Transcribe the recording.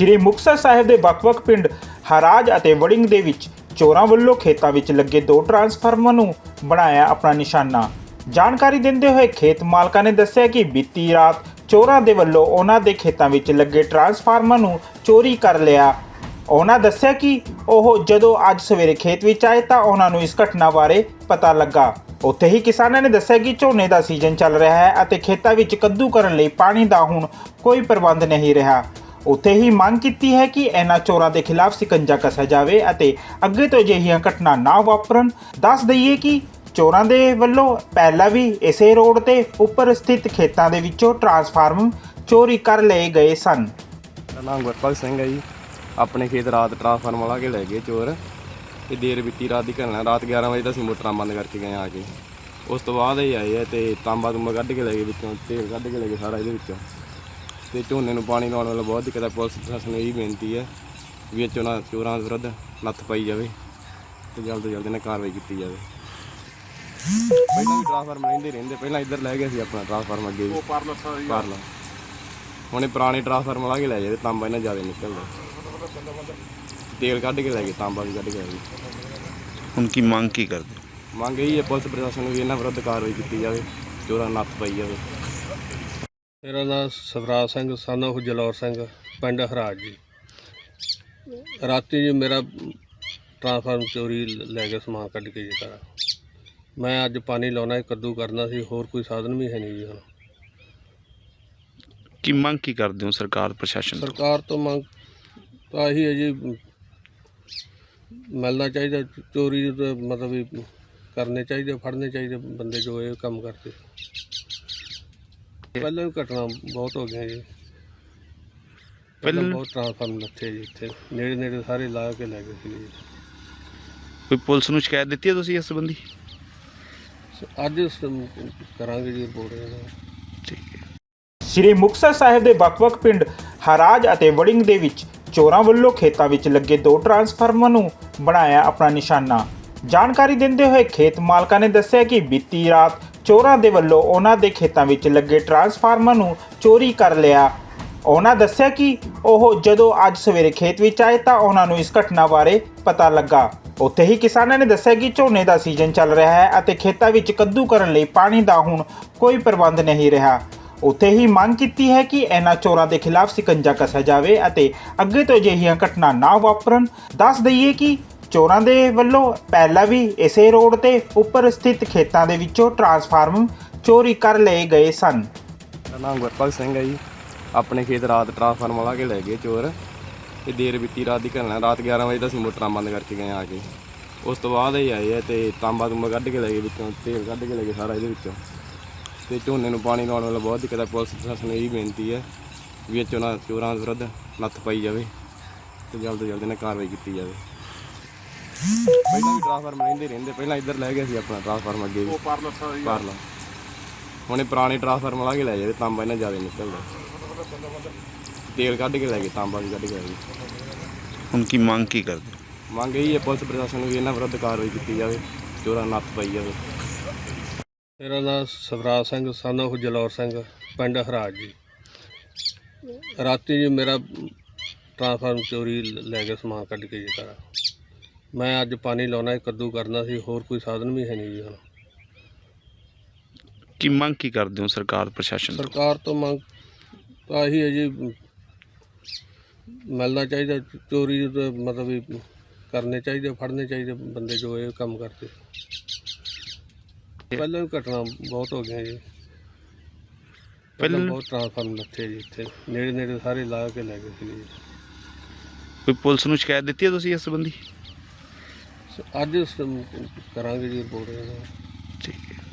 ਸ੍ਰੀ ਮੁਕਤਸਰ ਸਾਹਿਬ ਦੇ ਵੱਖ-ਵੱਖ ਪਿੰਡ ਹਰਾਜ ਅਤੇ ਵੜਿੰਗ ਦੇ ਵਿੱਚ ਚੋਰਾਂ ਵੱਲੋਂ ਖੇਤਾਂ ਵਿੱਚ ਲੱਗੇ ਦੋ ਟਰਾਂਸਫਾਰਮਰ ਨੂੰ ਬਣਾਇਆ ਆਪਣਾ ਨਿਸ਼ਾਨਾ। ਜਾਣਕਾਰੀ ਦਿੰਦੇ ਹੋਏ ਖੇਤ ਮਾਲਕਾਂ ਨੇ ਦੱਸਿਆ ਕਿ ਬੀਤੀ ਰਾਤ ਚੋਰਾਂ ਦੇ ਵੱਲੋਂ ਉਹਨਾਂ ਦੇ ਖੇਤਾਂ ਵਿੱਚ ਲੱਗੇ ਟਰਾਂਸਫਾਰਮਰ ਨੂੰ ਚੋਰੀ ਕਰ ਲਿਆ। ਉਹਨਾਂ ਦੱਸਿਆ ਕਿ ਉਹ ਜਦੋਂ ਅੱਜ ਸਵੇਰੇ ਖੇਤ ਵਿੱਚ ਆਏ ਤਾਂ ਉਹਨਾਂ ਨੂੰ ਇਸ ਘਟਨਾ ਬਾਰੇ ਪਤਾ ਲੱਗਾ। ਉੱਥੇ ਹੀ ਕਿਸਾਨਾਂ ਨੇ ਦੱਸਿਆ ਕਿ ਝੋਨੇ ਦਾ ਸੀਜ਼ਨ ਚੱਲ ਰਿਹਾ ਹੈ ਅਤੇ ਖੇਤਾਂ ਵਿੱਚ ਕੱਦੂ ਕਰਨ ਲਈ ਪਾਣੀ ਦਾ ਹੁਣ ਕੋਈ ਪ੍ਰਬੰਧ ਨਹੀਂ ਰਿਹਾ। ਉੱਥੇ ਹੀ ਮੰਗ ਕੀਤੀ ਹੈ ਕਿ ਇਹਨਾਂ ਚੋਰਾਂ ਦੇ ਖਿਲਾਫ ਸਿਕੰਜਾ ਕੱਸਿਆ ਜਾਵੇ ਅਤੇ ਅੱਗੇ ਤੋਂ ਅਜਿਹੀਆਂ ਘਟਨਾ ਨਾ ਵਾਪਰਨ। ਦੱਸ ਦਈਏ ਕਿ ਚੋਰਾਂ ਦੇ ਵੱਲੋਂ ਪਹਿਲਾਂ ਵੀ ਇਸੇ ਰੋਡ ਤੇ ਉੱਪਰ ਸਥਿਤ ਖੇਤਾਂ ਦੇ ਵਿੱਚੋਂ ਟਰਾਂਸਫਾਰਮ ਚੋਰੀ ਕਰ ਲਏ ਗਏ ਸਨ। ਮੇਰਾ ਨਾਮ ਗੁਰਪਾਲ ਸਿੰਘ ਹੈ ਜੀ। ਆਪਣੇ ਖੇਤ ਰਾਤ ਟਰਾਂਸਫਾਰਮਰ ਲਾ ਕੇ ਲੈ ਗਏ ਚੋਰ। ਤੇ ਦੇਰ ਬੀਤੀ ਰਾਤ ਦੀ ਘਟਨਾ, ਰਾਤ 11 ਵਜੇ ਤਾਂ ਅਸੀਂ ਮੋਟਰਾਂ ਬੰਦ ਕਰਕੇ ਗਏ ਆ ਕੇ। ਉਸ ਤੋਂ ਬਾਅਦ ਹੀ ਆਏ ਆ ਤੇ ਤਾਂਬਾ ਤੁੰਬਾ ਕੱਢ ਕੇ ਲੈ ਗਏ ਵਿੱਚੋਂ, ਤੇਲ ਕੱਢ ਕੇ ਲੈ ਗਏ ਸਾਰਾ ਇਹਦੇ ਵਿੱਚੋਂ। ਤੇ ਝੋਨੇ ਨੂੰ ਪਾਣੀ ਲਾਉਣ ਵਾਲਾ ਬਹੁਤ ਦਿੱਕਤ ਹੈ ਪੁਲਿਸ ਪ੍ਰਸ਼ਾਸਨ ਨੂੰ ਇਹ ਬੇਨਤੀ ਹੈ ਵੀ ਇਹ ਚੋਰਾਂ ਚੋਰਾਂ ਵਿਰੁੱਧ ਨੱਥ ਪਾਈ ਜਾਵੇ ਤੇ ਜਲਦ ਤੋਂ ਜਲਦ ਇਹਨਾਂ ਕਾਰਵਾਈ ਕੀਤੀ ਜਾਵੇ। ਪਹਿਲਾਂ ਵੀ ਟਰਾਂਸਫਾਰਮਰ ਰਹਿੰਦੇ ਰਹਿੰਦੇ ਪਹਿਲਾਂ ਇੱਧਰ ਲੈ ਗਏ ਸੀ ਆਪਣਾ ਟਰਾਂਸਫਾਰਮਰ ਅੱਗੇ ਵੀ। ਪਾਰਲਾ ਪਾਰਲਾ ਹੁਣ ਇਹ ਪੁਰਾਣੇ ਟਰਾਂਸਫਾਰਮਰ ਲਾ ਕੇ ਲੈ ਜਾਵੇ ਤਾਂਬਾ ਇਹਨਾਂ ਜ਼ਿਆਦਾ ਨਿਕਲਦਾ। ਤੇਲ ਕੱਢ ਕੇ ਲੈ ਗਏ ਤਾਂਬਾ ਵੀ ਕੱਢ ਕੇ ਲੈ ਗਏ। ਹੁਣ ਕੀ ਮੰਗ ਕੀ ਕਰਦੇ? ਮੰਗ ਇਹੀ ਹੈ ਪੁਲਿਸ ਪ੍ਰਸ਼ਾਸਨ ਨੂੰ ਵੀ ਇਹਨਾਂ ਵਿਰੁੱਧ ਕਾਰਵਾਈ ਕੀਤੀ ਜਾਵੇ ਚੋਰਾਂ ਨੂੰ ਨੱਥ ਪਾਈ ਜਾਵੇ। ਮੇਰਾ ਨਾਮ ਸਵਰਾਜ ਸਿੰਘ son of ਜਲੌਰ ਸਿੰਘ ਪਿੰਡ ਹਰਾਜ ਜੀ। ਰਾਤੀ ਜੀ ਮੇਰਾ ਟਰਾਂਸਫਾਰਮ ਚੋਰੀ ਲੈ ਕੇ ਸਮਾਨ ਕੱਢ ਕੇ ਜੀ ਸਾਰਾ। ਮੈਂ ਅੱਜ ਪਾਣੀ ਲਾਉਣਾ ਸੀ ਕੱਦੂ ਕਰਨਾ ਸੀ ਹੋਰ ਕੋਈ ਸਾਧਨ ਵੀ ਹੈ ਨਹੀਂ ਜੀ ਹੁਣ। ਕੀ ਮੰਗ ਕੀ ਕਰਦੇ ਹੋ ਸਰਕਾਰ ਪ੍ਰਸ਼ਾਸਨ ਤੋਂ? ਸਰਕਾਰ ਤੋਂ ਮੰਗ ਤਾਂ ਇਹੀ ਹੈ ਜੀ ਮਿਲਣਾ ਚਾਹੀਦਾ ਚੋਰੀ ਦਾ ਮਤਲਬ ਵੀ ਕਰਨੇ ਚਾਹੀਦੇ ਫੜਨੇ ਚਾਹੀਦੇ ਬੰਦੇ ਜੋ ਇਹ ਕੰਮ ਕਰਦੇ। ਪਹਿਲਾਂ ਵੀ ਘਟਨਾ ਬਹੁਤ ਹੋ ਗਈਆਂ ਜੀ। ਪਹਿਲਾਂ ਬਹੁਤ ਟ੍ਰਾਂਸਫਾਰਮ ਲੱਥੇ ਜੀ ਇੱਥੇ। ਨੇੜੇ ਨੇੜੇ ਸਾਰੇ ਲਾ ਕੇ ਲੈ ਗਏ ਸੀ ਜੀ। ਕੋਈ ਪੁਲਿਸ ਨੂੰ ਸ਼ਿਕਾਇਤ ਦਿੱਤੀ ਹੈ ਤੁਸੀਂ ਇਸ ਸੰਬੰਧੀ? ਅੱਜ ਕਰਾਂਗੇ ਜੀ ਰਿਪੋਰਟ ਇਹਦਾ ਠੀਕ ਹੈ। ਸ੍ਰੀ ਮੁਕਤਸਰ ਸਾਹਿਬ ਦੇ ਵੱਖ-ਵੱਖ ਪਿੰਡ ਹਰਾਜ ਅਤੇ ਵੜਿੰਗ ਦੇ ਵਿੱਚ ਚੋਰਾਂ ਵੱਲੋਂ ਖੇਤਾਂ ਵਿੱਚ ਲੱਗੇ ਦੋ ਟਰਾਂਸਫਾਰਮਰ ਨੂੰ ਬਣਾਇਆ ਆਪਣਾ ਨਿਸ਼ਾਨਾ। ਜਾਣਕਾਰੀ ਦਿੰਦੇ ਹੋਏ ਖੇਤ ਮਾਲਕਾਂ ਨੇ ਦੱਸਿਆ ਕਿ ਬੀਤੀ ਰਾਤ ਚੋਰਾਂ ਦੇ ਵੱਲੋਂ ਉਹਨਾਂ ਦੇ ਖੇਤਾਂ ਵਿੱਚ ਲੱਗੇ ਟਰਾਂਸਫਾਰਮਰ ਨੂੰ ਚੋਰੀ ਕਰ ਲਿਆ। ਉਹਨਾਂ ਦੱਸਿਆ ਕਿ ਉਹ ਜਦੋਂ ਅੱਜ ਸਵੇਰੇ ਖੇਤ ਵਿੱਚ ਆਏ ਤਾਂ ਉਹਨਾਂ ਨੂੰ ਇਸ ਘਟਨਾ ਬਾਰੇ ਪਤਾ ਲੱਗਾ। ਉੱਥੇ ਹੀ ਕਿਸਾਨਾਂ ਨੇ ਦੱਸਿਆ ਕਿ ਝੋਨੇ ਦਾ ਸੀਜ਼ਨ ਚੱਲ ਰਿਹਾ ਹੈ ਅਤੇ ਖੇਤਾਂ ਵਿੱਚ ਕੱਦੂ ਕਰਨ ਲਈ ਪਾਣੀ ਦਾ ਹੁਣ ਕੋਈ ਪ੍ਰਬੰਧ ਨਹੀਂ ਰਿਹਾ। ਉੱਥੇ ਹੀ ਮੰਗ ਕੀਤੀ ਹੈ ਕਿ ਇਹਨਾਂ ਚੋਰਾਂ ਦੇ ਖਿਲਾਫ ਸਿਕੰਜਾ ਕੱਸਿਆ ਜਾਵੇ ਅਤੇ ਅੱਗੇ ਤੋਂ ਅਜਿਹੀਆਂ ਘਟਨਾ ਨਾ ਵਾਪਰਨ। ਦੱਸ ਦਈਏ ਕਿ ਚੋਰਾਂ ਦੇ ਵੱਲੋਂ ਪਹਿਲਾਂ ਵੀ ਇਸੇ ਰੋਡ ਤੇ ਉੱਪਰ ਸਥਿਤ ਖੇਤਾਂ ਦੇ ਵਿੱਚੋਂ ਟਰਾਂਸਫਾਰਮ ਚੋਰੀ ਕਰ ਲਏ ਗਏ ਸਨ। ਮੇਰਾ ਨਾਮ ਗੁਰਪਾਲ ਸਿੰਘ ਹੈ ਜੀ। ਆਪਣੇ ਖੇਤ ਰਾਤ ਟਰਾਂਸਫਾਰਮਰ ਲਾ ਕੇ ਲੈ ਗਏ ਚੋਰ। ਤੇ ਦੇਰ ਬੀਤੀ ਰਾਤ ਦੀ ਘਟਨਾ ਰਾਤ 11 ਵਜੇ ਤਾਂ ਅਸੀਂ ਮੋਟਰਾਂ ਬੰਦ ਕਰਕੇ ਗਏ ਆ ਕੇ। ਉਸ ਤੋਂ ਬਾਅਦ ਇਹ ਆਏ ਆ ਤੇ ਤਾਂਬਾ ਤੁੰਬਾ ਕੱਢ ਕੇ ਲੈ ਗਏ ਵਿੱਚੋਂ, ਤੇਲ ਕੱਢ ਕੇ ਲੈ ਗਏ ਸਾਰਾ ਇਹਦੇ ਵਿੱਚੋਂ। ਤੇ ਝੋਨੇ ਨੂੰ ਪਾਣੀ ਲਾਉਣ ਵਾਲਾ ਬਹੁਤ ਦਿੱਕਤ ਹੈ। ਪੁਲਿਸ ਪ੍ਰਸ਼ਾਸਨ ਨੂੰ ਇਹ ਬੇਨਤੀ ਹੈ ਵੀ ਇਹ ਚੋਰਾਂ ਚੋਰਾਂ ਵਿਰੁੱਧ ਨੱਥ ਪਾਈ ਜਾਵੇ ਤੇ ਜਲਦ ਤੋਂ ਜਲਦ ਇਹਨਾਂ ਕਾਰਵਾਈ ਕੀਤੀ ਜਾਵੇ। ਪਹਿਲਾਂ ਵੀ ਟਰਾਂਸਫਾਰਮਰ ਰਹਿੰਦੇ ਰਹਿੰਦੇ ਪਹਿਲਾਂ ਇੱਧਰ ਲੈ ਗਏ ਸੀ ਆਪਣਾ ਟਰਾਂਸਫਾਰਮਰ ਅੱਗੇ ਵੀ। ਪਾਰਲਾ ਪਾਰਲਾ ਹੁਣ ਇਹ ਪੁਰਾਣੇ ਟਰਾਂਸਫਾਰਮਰ ਲਾ ਕੇ ਲੈ ਜਾਵੇ ਤਾਂਬਾ ਇਹਨਾਂ ਜ਼ਿਆਦਾ ਨਿਕਲਦਾ। ਤੇਲ ਕੱਢ ਕੇ ਲੈ ਗਏ ਤਾਂਬਾ ਵੀ ਕੱਢ ਕੇ ਲੈ ਗਏ। ਹੁਣ ਕੀ ਮੰਗ ਕੀ ਕਰਦੇ? ਮੰਗ ਇਹੀ ਹੈ ਪੁਲਿਸ ਪ੍ਰਸ਼ਾਸਨ ਨੂੰ ਵੀ ਇਹਨਾਂ ਵਿਰੁੱਧ ਕਾਰਵਾਈ ਕੀਤੀ ਜਾਵੇ ਚੋਰਾਂ ਨੱਥ ਪਾਈ ਜਾਵੇ। ਮੇਰਾ ਨਾਮ ਸਵਰਾਜ ਸਿੰਘ son of ਜਲੌਰ ਸਿੰਘ ਪਿੰਡ ਹਰਾਜ ਜੀ। ਰਾਤੀ ਜੀ ਮੇਰਾ ਟਰਾਂਸਫਾਰਮ ਚੋਰੀ ਲੈ ਕੇ ਸਮਾਨ ਕੱਢ ਕੇ ਜੀ ਸਾਰਾ। ਮੈਂ ਅੱਜ ਪਾਣੀ ਲਾਉਣਾ ਸੀ ਕੱਦੂ ਕਰਨਾ ਸੀ ਹੋਰ ਕੋਈ ਸਾਧਨ ਵੀ ਹੈ ਨਹੀਂ ਜੀ ਹੁਣ। ਕੀ ਮੰਗ ਕੀ ਕਰਦੇ ਹੋ ਸਰਕਾਰ ਪ੍ਰਸ਼ਾਸਨ ਤੋਂ? ਸਰਕਾਰ ਤੋਂ ਮੰਗ ਤਾਂ ਇਹੀ ਹੈ ਜੀ ਮਿਲਣਾ ਚਾਹੀਦਾ ਚੋਰੀ ਦਾ ਮਤਲਬ ਵੀ ਕਰਨੇ ਚਾਹੀਦੇ ਫੜਨੇ ਚਾਹੀਦੇ ਬੰਦੇ ਜੋ ਇਹ ਕੰਮ ਕਰਦੇ। ਪਹਿਲਾਂ ਵੀ ਘਟਨਾ ਬਹੁਤ ਹੋ ਗਈਆਂ ਜੀ। ਪਹਿਲਾਂ ਪਹਿਲਾਂ- ਬਹੁਤ ਟ੍ਰਾਂਸਫਾਰਮ ਲੱਥੇ ਜੀ ਇੱਥੇ ਨੇੜੇ ਨੇੜੇ ਸਾਰੇ ਲਾ ਕੇ ਲੈ ਗਏ ਸੀ ਜੀ। ਕੋਈ ਪੁਲਿਸ ਨੂੰ ਸ਼ਿਕਾਇਤ ਦਿੱਤੀ ਹੈ ਤੁਸੀਂ ਇਸ ਸੰਬੰਧੀ? ਅੱਜ ਸ- ਕਰਾਂਗੇ ਜੀ ਰਿਪੋਰਟ ਇਹਦਾ